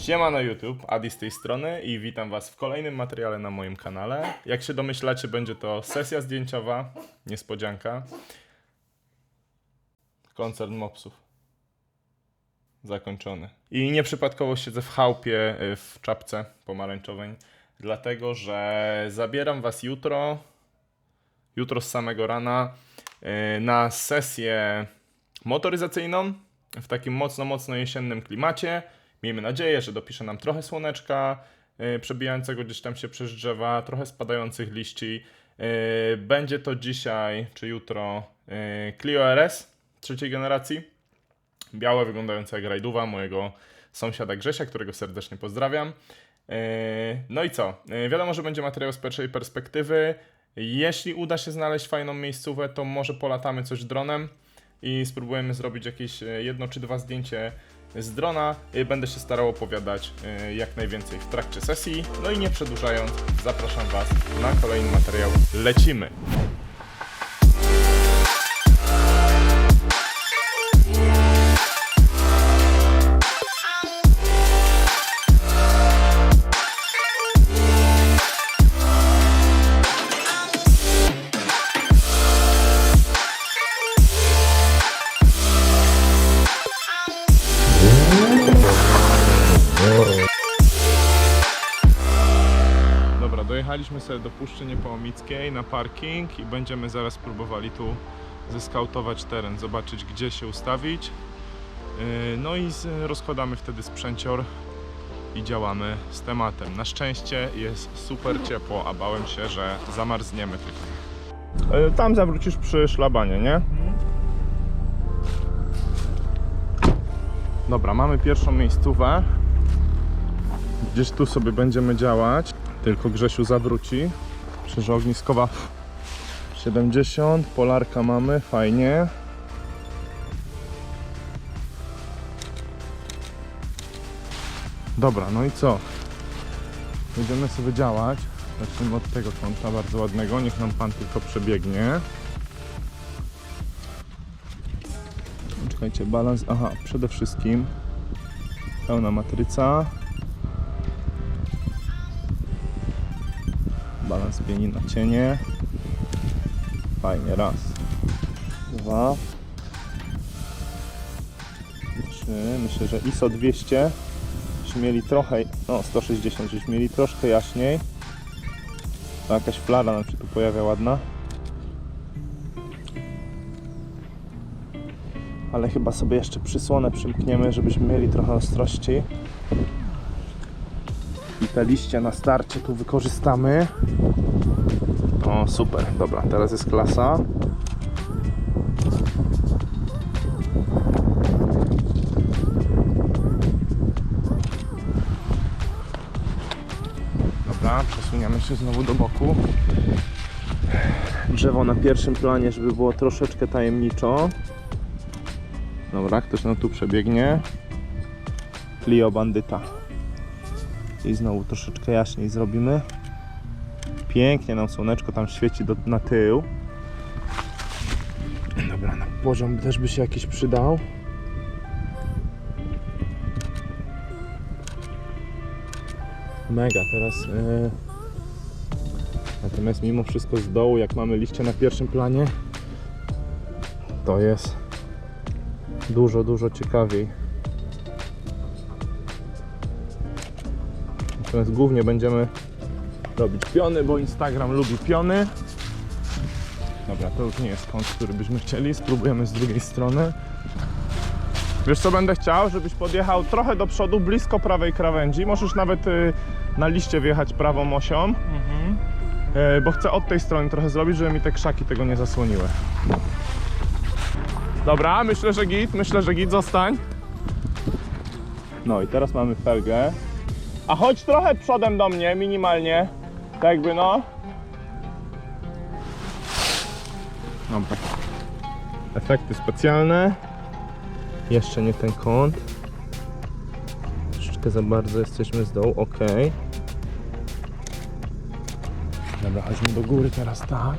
Siema na YouTube, Adi z tej strony i witam Was w kolejnym materiale na moim kanale. Jak się domyślacie, będzie to sesja zdjęciowa, niespodzianka. Koncert mopsów. Zakończony. I nieprzypadkowo siedzę w chałupie y, w czapce pomarańczowej, dlatego że zabieram Was jutro, jutro z samego rana, y, na sesję motoryzacyjną w takim mocno, mocno jesiennym klimacie. Miejmy nadzieję, że dopisze nam trochę słoneczka yy, przebijającego gdzieś tam się przez drzewa, trochę spadających liści. Yy, będzie to dzisiaj czy jutro yy, Clio RS trzeciej generacji. Białe, wyglądające jak rajduwa mojego sąsiada Grzesia, którego serdecznie pozdrawiam. No i co? Wiadomo, że będzie materiał z pierwszej perspektywy. Jeśli uda się znaleźć fajną miejscówę, to może polatamy coś dronem i spróbujemy zrobić jakieś e, jedno czy dwa zdjęcie z drona. E, Będę się starał opowiadać e, jak najwięcej w trakcie sesji. No i nie przedłużając, zapraszam Was na kolejny materiał. Lecimy! Dojechaliśmy sobie do Puszczy Niepołomickiej na parking i będziemy zaraz próbowali tu zeskautować teren, zobaczyć gdzie się ustawić. Yy, No i rozkładamy wtedy sprzęcior i działamy z tematem. Na szczęście jest super ciepło, a bałem się, że zamarzniemy tutaj. Yy, Tam zawrócisz przy szlabanie, nie? Dobra, mamy pierwszą miejscówę. Gdzieś tu sobie będziemy działać. Tylko Grzesiu zawróci. Krzyż ogniskowa 70, polarka mamy, fajnie. Dobra, no i co? Będziemy sobie działać. Zacznijmy od tego kąta bardzo ładnego. Niech nam pan tylko przebiegnie. Czekajcie, balans. Aha, przede wszystkim pełna matryca. Balans pieni na cienie. Fajnie, raz. Dwa. Trzy. Myślę, że ISO 200 żeśmy mieli trochę, no 160 żeśmy mieli troszkę jaśniej. To jakaś flara nam się tu pojawia ładna. Ale chyba sobie jeszcze przysłonę przymkniemy, żebyśmy mieli trochę ostrości. I te liście na starcie tu wykorzystamy. O, super. Dobra, teraz jest klasa. Dobra, przesuniemy się znowu do boku. Drzewo na pierwszym planie, żeby było troszeczkę tajemniczo. Dobra, ktoś nam tu przebiegnie. Clio bandyta. I znowu troszeczkę jaśniej zrobimy. Pięknie nam słoneczko tam świeci do, na tył. Dobra, na poziom też by się jakiś przydał. Mega, teraz. e, Natomiast mimo wszystko z dołu, jak mamy liście na pierwszym planie, to jest dużo, dużo ciekawiej. Natomiast głównie będziemy robić piony, bo Instagram lubi piony. Dobra, to już nie jest kąt, który byśmy chcieli. Spróbujemy z drugiej strony. Wiesz co będę chciał? Żebyś podjechał trochę do przodu, blisko prawej krawędzi. Możesz nawet y, na liście wjechać prawą osią. Y, bo chcę od tej strony trochę zrobić, żeby mi te krzaki tego nie zasłoniły. Dobra, myślę, że git, myślę, że git, zostań. No i teraz mamy felgę. A chodź trochę przodem do mnie, minimalnie. Tak jakby no. Dobra. Efekty specjalne. Jeszcze nie ten kąt. Troszeczkę za bardzo jesteśmy z dołu, ok. Dobra, chodźmy do góry teraz, tak.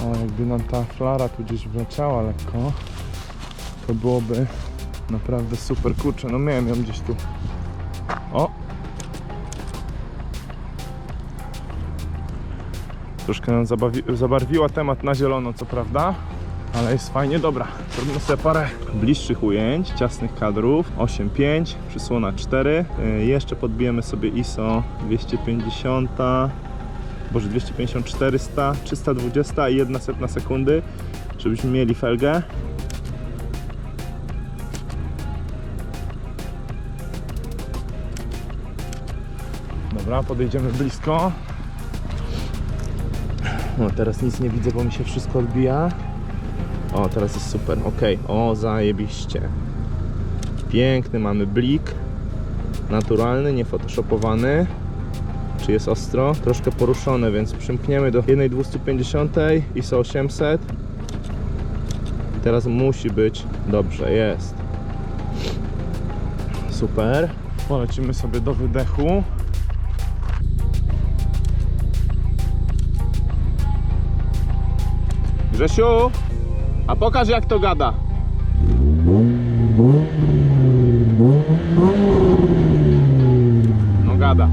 O, jakby nam ta flara tu gdzieś wleciała lekko, to byłoby naprawdę super. Kurczę, no miałem ją gdzieś tu Troszkę nam zabawi- zabarwiła temat na zielono, co prawda, ale jest fajnie, dobra. Zrobimy sobie parę bliższych ujęć, ciasnych kadrów. 8.5, przysłona 4. Yy, jeszcze podbijemy sobie ISO 250, boże 250, 400, 320 i 1 setna sekundy, żebyśmy mieli felgę. Dobra, podejdziemy blisko. No teraz nic nie widzę, bo mi się wszystko odbija. O, teraz jest super, ok. O, zajebiście. Piękny mamy blik. Naturalny, nie photoshopowany. Czy jest ostro? Troszkę poruszone, więc przymkniemy do 1,250 ISO 800. I teraz musi być dobrze, jest. Super. Polecimy sobie do wydechu. Grzesiu, a pokaż jak to gada. No gada.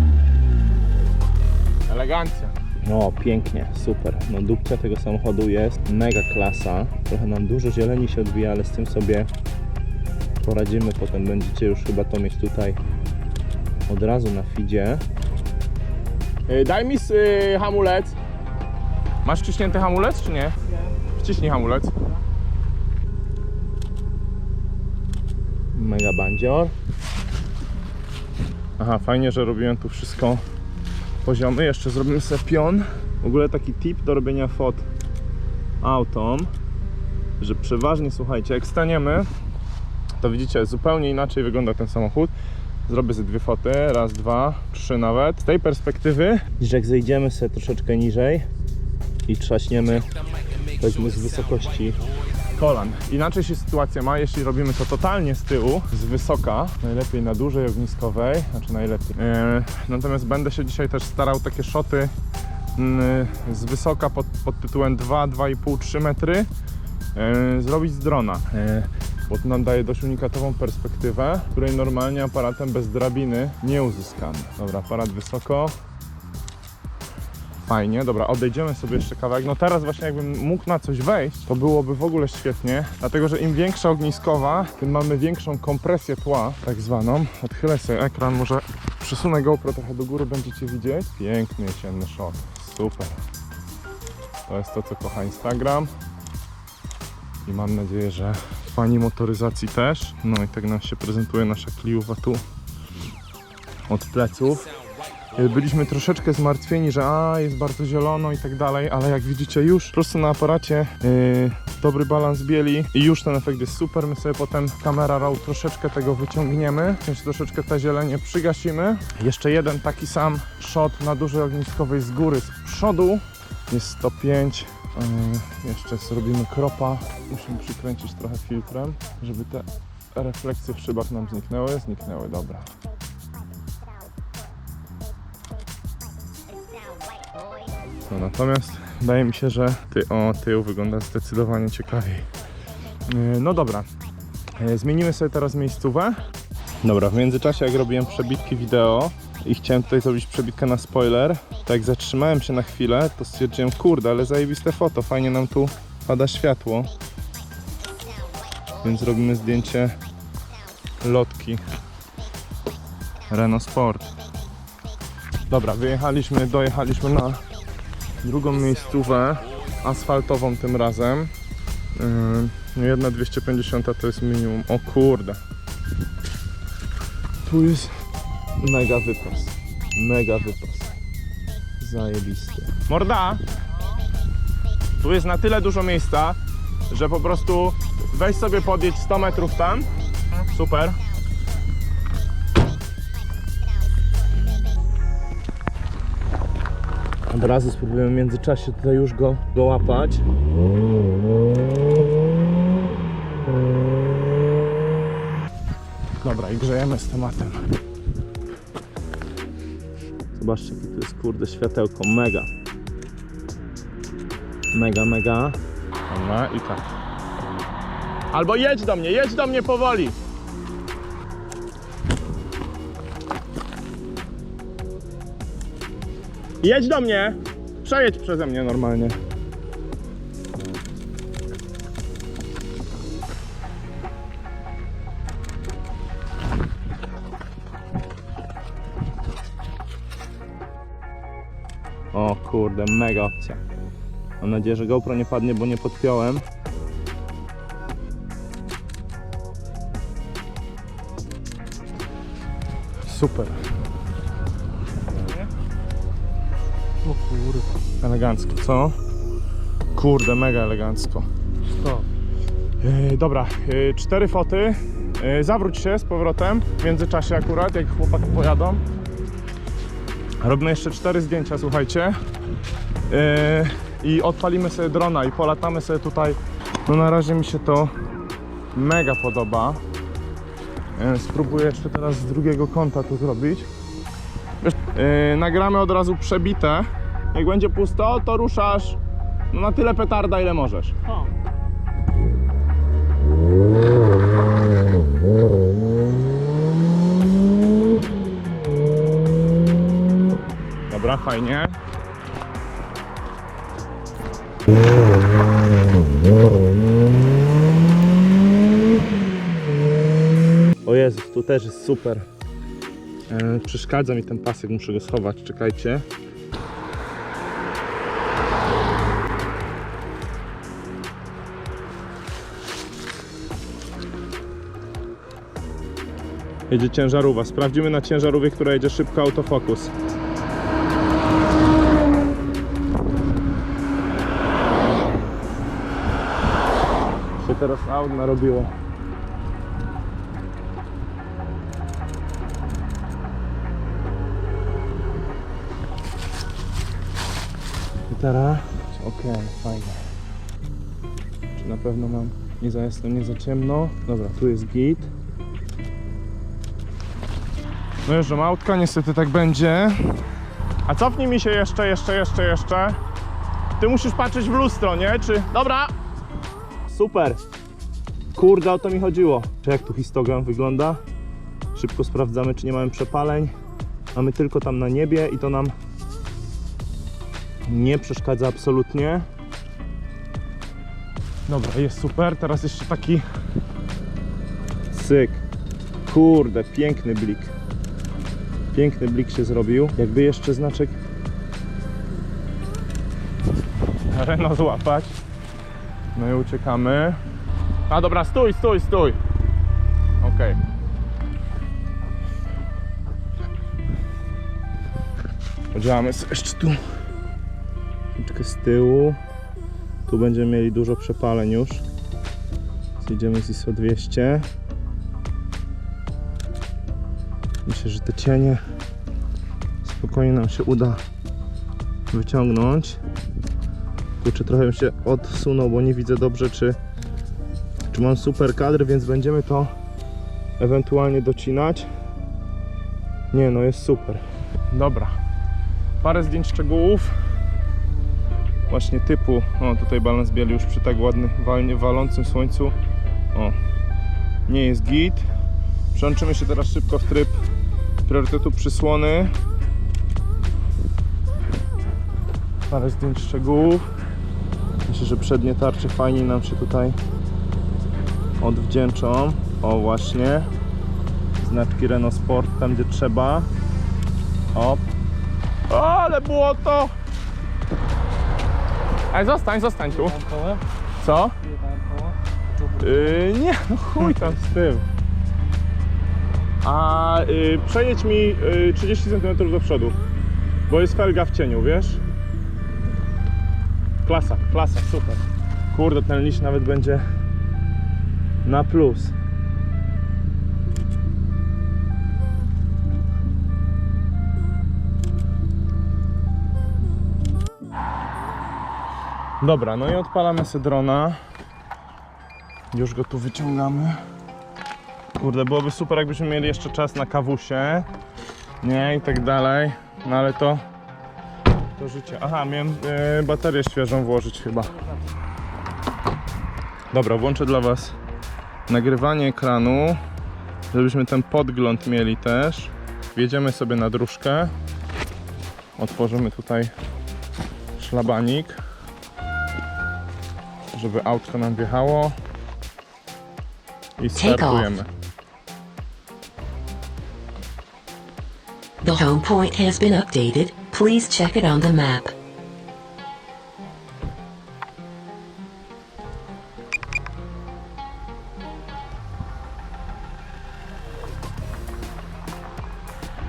Elegancja. No pięknie, super. No dupcia tego samochodu jest mega klasa. Trochę nam dużo zieleni się odbija, ale z tym sobie poradzimy. Potem będziecie już chyba to mieć tutaj od razu na feedzie. Y, Daj mi y, hamulec. Masz wciśnięty hamulec czy nie? Wciśnij hamulec. Mega bandzior. Aha, fajnie, że robiłem tu wszystko poziomy. Jeszcze zrobimy sobie pion. W ogóle taki tip do robienia fot autom, że przeważnie, słuchajcie, jak staniemy, to widzicie, zupełnie inaczej wygląda ten samochód. Zrobię ze dwie foty, raz, dwa, trzy nawet. Z tej perspektywy, że jak zejdziemy sobie troszeczkę niżej i trzaśniemy powiedzmy z wysokości kolan. Inaczej się sytuacja ma, jeśli robimy to totalnie z tyłu, z wysoka, najlepiej na dużej ogniskowej, znaczy najlepiej. E, natomiast będę się dzisiaj też starał takie szoty mm, z wysoka pod, pod tytułem 2, 2,5, 3 metry e, zrobić z drona. E, bo to nam daje dość unikatową perspektywę, której normalnie aparatem bez drabiny nie uzyskamy. Dobra, aparat wysoko, Fajnie, dobra, odejdziemy sobie jeszcze kawałek. No teraz właśnie jakbym mógł na coś wejść, to byłoby w ogóle świetnie, dlatego że im większa ogniskowa, tym mamy większą kompresję tła, tak zwaną. Odchylę sobie ekran, może przesunę GoPro trochę do góry, będziecie widzieć. Piękny jesienny shot, super. To jest to, co kocha Instagram. I mam nadzieję, że fani motoryzacji też. No i tak nam się prezentuje nasza kliuwa tu od pleców. Y, Byliśmy troszeczkę zmartwieni, że a, jest bardzo zielono i tak dalej, ale jak widzicie już po prostu na aparacie yy, dobry balans bieli i już ten efekt jest super. My sobie potem kamera RAW troszeczkę tego wyciągniemy, w sensie troszeczkę te zielenie przygasimy. Jeszcze jeden taki sam shot na dużej ogniskowej z góry z przodu. Jest 105. Yy, jeszcze zrobimy kropa. Musimy przykręcić trochę filtrem, żeby te refleksje w szybach nam zniknęły. Zniknęły, dobra. No, natomiast wydaje mi się, że ty, o, tył wygląda zdecydowanie ciekawiej. Yy, No dobra, Yy, zmienimy sobie teraz miejscówę. Dobra, w międzyczasie jak robiłem przebitki wideo i chciałem tutaj zrobić przebitkę na spoiler, to jak zatrzymałem się na chwilę, to stwierdziłem, kurde, ale zajebiste foto, fajnie nam tu pada światło. Więc robimy zdjęcie lotki Renault Sport. Dobra, wyjechaliśmy, dojechaliśmy na drugą miejscówę, asfaltową tym razem. Yy, jedna 250 to jest minimum. O kurde. Tu jest mega wypas. Mega wypas. Zajebisty. Morda! Tu jest na tyle dużo miejsca, że po prostu weź sobie podjedź 100 metrów tam. Super. Od razu spróbujemy w międzyczasie tutaj już go, go łapać. Dobra, i grzejemy z tematem. Zobaczcie, jakie tu jest kurde światełko, mega. Mega, mega. Dobra, i tak. Albo jedź do mnie, jedź do mnie powoli. Jedź do mnie! Przejedź przeze mnie normalnie. O kurde, mega opcja. Mam nadzieję, że GoPro nie padnie, bo nie podpiąłem. Super. O kurwa. Elegancko, co? Kurde, mega elegancko. Stop. Yy, dobra, yy, cztery foty. Yy, zawróć się z powrotem w międzyczasie akurat, jak chłopaki pojadą. Robimy jeszcze cztery zdjęcia, słuchajcie. Yy, I odpalimy sobie drona i polatamy sobie tutaj. No na razie mi się to mega podoba. Yy, spróbuję jeszcze teraz z drugiego kąta to zrobić. Wiesz, Yy, nagramy od razu przebite. Jak będzie pusto, to ruszasz no, na tyle petarda, ile możesz. O. Dobra, fajnie. O Jezus, tu też jest super. E, przeszkadza mi ten pasek, muszę go schować, czekajcie. Jedzie ciężarówka. Sprawdzimy na ciężarówie, która jedzie szybko autofokus. się teraz aut narobiło. Teraz? Okej, fajnie. Czy na pewno mam nie za jasno, nie za ciemno? Dobra, tu jest git. No już, że autka, niestety tak będzie. A cofnij mi się jeszcze, jeszcze, jeszcze, jeszcze. Ty musisz patrzeć w lustro, nie? Czy... Dobra! Super! Kurde, o to mi chodziło. Czy jak tu histogram wygląda? Szybko sprawdzamy, czy nie mamy przepaleń. Mamy tylko tam na niebie i to nam nie przeszkadza absolutnie. Dobra, jest super. Teraz jeszcze taki syk. Kurde, piękny blik. Piękny blik się zrobił. Jakby jeszcze znaczek Renault złapać. No i uciekamy. A dobra, stój, stój, stój. Okej. Podziałamy jeszcze tu troszeczkę z tyłu. Tu będziemy mieli dużo przepaleń już. Zjedziemy z ISO 200. Myślę, że te cienie spokojnie nam się uda wyciągnąć. Kurczę, trochę się odsunął, bo nie widzę dobrze, czy, czy mam super kadr, więc będziemy to ewentualnie docinać. Nie, no jest super. Dobra. Parę zdjęć szczegółów. Właśnie typu, o tutaj balans bieli już przy tak ładnym, walnie, walącym słońcu. O, nie jest git. Przełączymy się teraz szybko w tryb priorytetu przysłony. Parę zdjęć szczegółów. Myślę, że przednie tarcze fajnie nam się tutaj odwdzięczą. O właśnie. Znaczki Renault Sport tam gdzie trzeba. O. ale było Ej, zostań, zostań tu. Co? Yy, nie, no chuj tam z tym. A yy, przejedź mi yy, 30 cm do przodu. Bo jest felga w cieniu, wiesz? Klasa, klasa, super. Kurde, ten liść nawet będzie na plus. Dobra, no i odpalamy sobie drona. Już go tu wyciągamy. Kurde, byłoby super, jakbyśmy mieli jeszcze czas na kawusie. Nie, i tak dalej. No ale to... To życie. Aha, miałem e, baterię świeżą włożyć chyba. Dobra, włączę dla Was nagrywanie ekranu, żebyśmy ten podgląd mieli też. Wjedziemy sobie na dróżkę. otworzymy tutaj szlabanik, żeby autko nam wjechało i startujemy. The home point has been updated. Please check it on the map.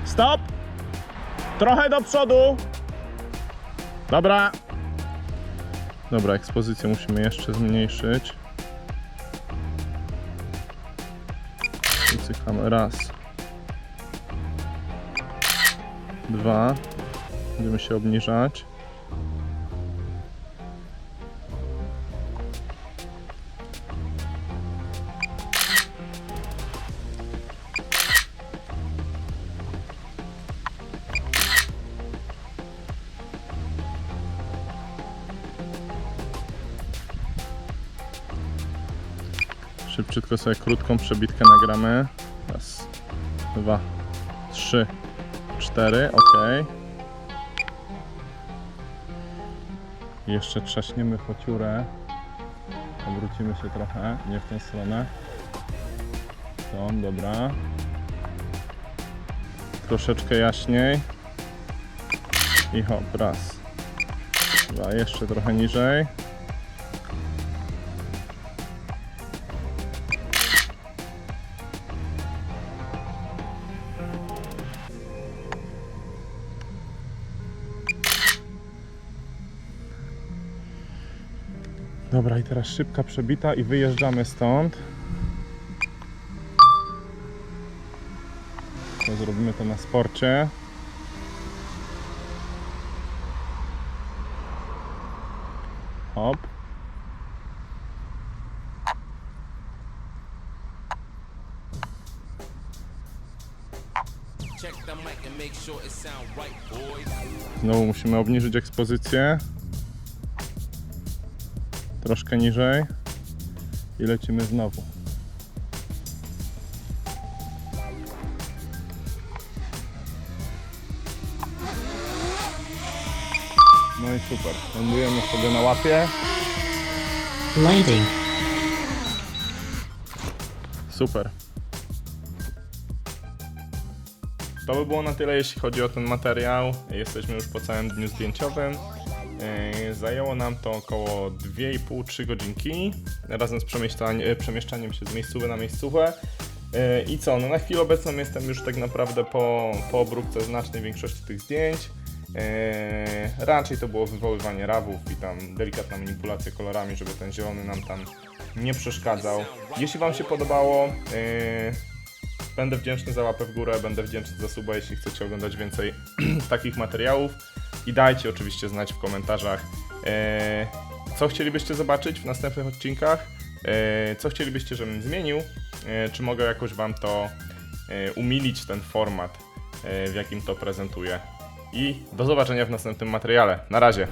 Stop! Trochę do przodu! Dobra. Dobra, ekspozycję musimy jeszcze zmniejszyć. I cykamy raz. Dwa. Będziemy się obniżać. Szybciutko sobie krótką przebitkę nagramy. Raz, dwa, trzy, cztery, ok. Jeszcze trzaśniemy pociurę. Obrócimy się trochę, nie w tą stronę. Tą, dobra. Troszeczkę jaśniej. I hop, raz. Dwa, jeszcze trochę niżej. Dobra, i teraz szybka przebita i wyjeżdżamy stąd. To zrobimy to na sporcie. Hop. Znowu musimy obniżyć ekspozycję. Troszkę niżej. I lecimy znowu. No i super. Lądujemy sobie na łapie. Landing. Super. To by było na tyle, jeśli chodzi o ten materiał. Jesteśmy już po całym dniu zdjęciowym. Yy, Zajęło nam to około 2,5-3 godzinki razem z przemieszczaniem, przemieszczaniem się z miejscówki na miejscówkę. Yy, I co, no na chwilę obecną jestem już tak naprawdę po, po obróbce znacznej większości tych zdjęć. Raczej to było wywoływanie rawów i tam delikatna manipulacja kolorami, żeby ten zielony nam tam nie przeszkadzał. Jeśli Wam się podobało, będę wdzięczny za łapę w górę, będę wdzięczny za suba, jeśli chcecie oglądać więcej takich materiałów. I dajcie oczywiście znać w komentarzach, e, co chcielibyście zobaczyć w następnych odcinkach, e, co chcielibyście, żebym zmienił, e, czy mogę jakoś Wam to umilić, ten format, w jakim to prezentuję. I do zobaczenia w następnym materiale. Na razie.